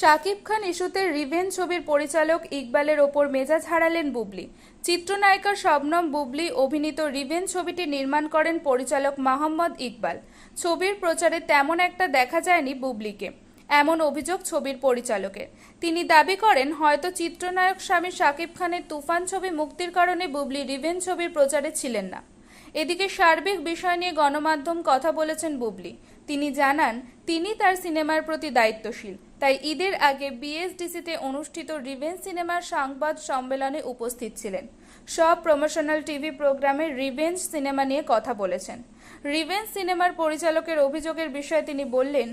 শাকিব খান ইস্যুতে রিভেন ছবির পরিচালক ইকবালের ওপর মেজাজ হারালেন বুবলি। চিত্রনায়িকা শবনম বুবলি অভিনীত রিভেন ছবিটি নির্মাণ করেন পরিচালক মোহাম্মদ ইকবাল। ছবির প্রচারে তেমন একটা দেখা যায়নি বুবলিকে, এমন অভিযোগ ছবির পরিচালকের। তিনি দাবি করেন, হয়তো চিত্রনায়ক স্বামী শাকিব খানের তুফান ছবি মুক্তির কারণে বুবলি রিভেন ছবির প্রচারে ছিলেন না। এদিকে সার্বিক বিষয় নিয়ে গণমাধ্যম কথা বলেছেন বুবলি। তিনি জানান, তিনি তার সিনেমার প্রতি দায়িত্বশীল। তাই ঈদের আগে বিএসডিসিতে অনুষ্ঠিত রিভেঞ্জ সিনেমার সংবাদ সম্মেলনে উপস্থিত ছিলেন। সব প্রমোশনাল টিভি প্রোগ্রামে রিভেঞ্জ সিনেমা নিয়ে কথা বলেছেন। রিভেঞ্জ সিনেমার পরিচালকের অভিযোগের বিষয়ে তিনি বললেন,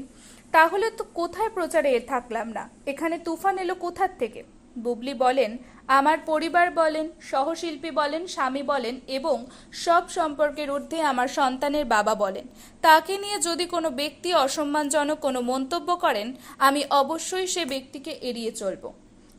তাহলে তো কোথায় প্রচারে থাকলাম না? এখানে তুফান এলো কোথার থেকে? বুবলি বলেন, আমার পরিবার বলেন, সহশিল্পী বলেন, স্বামী বলেন এবং সব সম্পর্কের ঊর্ধ্বে আমার সন্তানের বাবা বলেন। তাকে নিয়ে যদি কোনো ব্যক্তি অসম্মানজনক কোনো মন্তব্য করেন, আমি অবশ্যই সে ব্যক্তিকে এড়িয়ে চলব।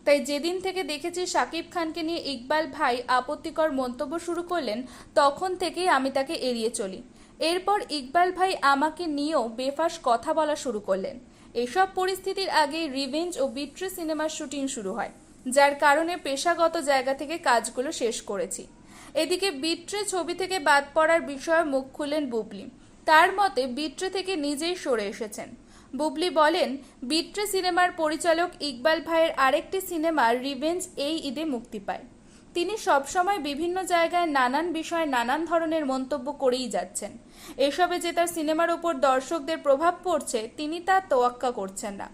তাই যেদিন থেকে দেখেছি সাকিব খানকে নিয়ে ইকবাল ভাই আপত্তিকর মন্তব্য শুরু করলেন, তখন থেকেই আমি তাকে এড়িয়ে চলি। এরপর ইকবাল ভাই আমাকে নিয়েও বেফাস কথা বলা শুরু করলেন। এসব পরিস্থিতির আগেই রিভেঞ্জ ও বিট্রে সিনেমার শুটিং শুরু হয়, যার কারণে পেশাগত জায়গা থেকে কাজগুলো শেষ করেছি। এদিকে বিট্রে ছবি থেকে বাদ পড়ার বিষয়ে মুখ খুললেন বুবলি। তার মতে, বিট্রে থেকে নিজেই সরে এসেছেন। বুবলি বলেন, বিট্রে সিনেমার পরিচালক ইকবাল ভাইয়ের আরেকটি সিনেমা রিভেঞ্জ এই ঈদে মুক্তি পায়। তিনি সবসময় বিভিন্ন জায়গায় নানান বিষয়ে নানান ধরনের মন্তব্য করেই যাচ্ছেন। এসবে যে তার সিনেমার উপর দর্শকদের প্রভাব পড়ছে, তিনি তা তোয়াক্কা করছেন না।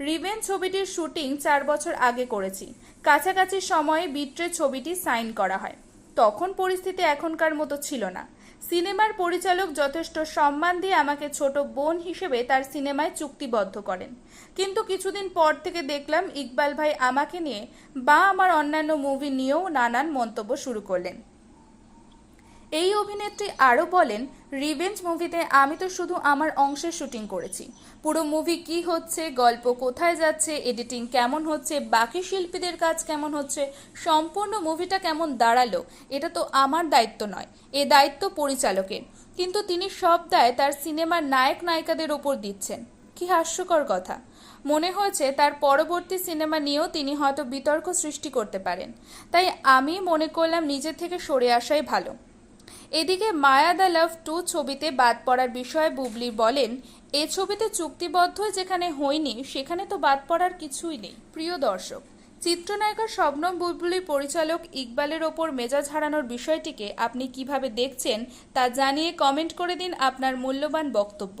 রিভেন ছবিটির শুটিং চার বছর আগে করেছি। কাছাকাছি সময়ে বিট্রে ছবিটি সাইন করা হয়। তখন পরিস্থিতি এখনকার মতো ছিল না। সিনেমার পরিচালক যথেষ্ট সম্মান দিয়ে আমাকে ছোট বোন হিসেবে তার সিনেমায় চুক্তিবদ্ধ করেন। কিন্তু কিছুদিন পর থেকে দেখলাম ইকবাল ভাই আমাকে নিয়ে বা আমার অন্যান্য মুভি নিয়েও নানান মন্তব্য শুরু করলেন। এই অভিনেত্রী আরও বলেন, রিভেঞ্জ মুভিতে আমি তো শুধু আমার অংশের শুটিং করেছি। পুরো মুভি কি হচ্ছে, গল্প কোথায় যাচ্ছে, এডিটিং কেমন হচ্ছে, বাকি শিল্পীদের কাজ কেমন হচ্ছে, সম্পূর্ণ মুভিটা কেমন দাঁড়াল, এটা তো আমার দায়িত্ব নয়। এ দায়িত্ব পরিচালকের। কিন্তু তিনি সব দায় তার সিনেমার নায়ক নায়িকাদের ওপর দিচ্ছেন। কি হাস্যকর কথা। মনে হয়েছে তার পরবর্তী সিনেমা নিয়েও তিনি হয়তো বিতর্ক সৃষ্টি করতে পারেন। তাই আমি মনে করলাম নিজে থেকে সরে আসাই ভালো। এদিকে মায়া দ্য লাভ টু ছবিতে বাদ পড়ার বিষয়ে বুবলি বলেন, এ ছবিতে চুক্তিবদ্ধ যেখানে হয়নি, সেখানে তো বাদ পড়ার কিছুই নেই। প্রিয় দর্শক, চিত্রনায়িকা শবনম বুলবুলি পরিচালক ইকবালের ওপর মেজাজ হারানোর বিষয়টিকে আপনি কীভাবে দেখছেন তা জানিয়ে কমেন্ট করে দিন আপনার মূল্যবান বক্তব্য।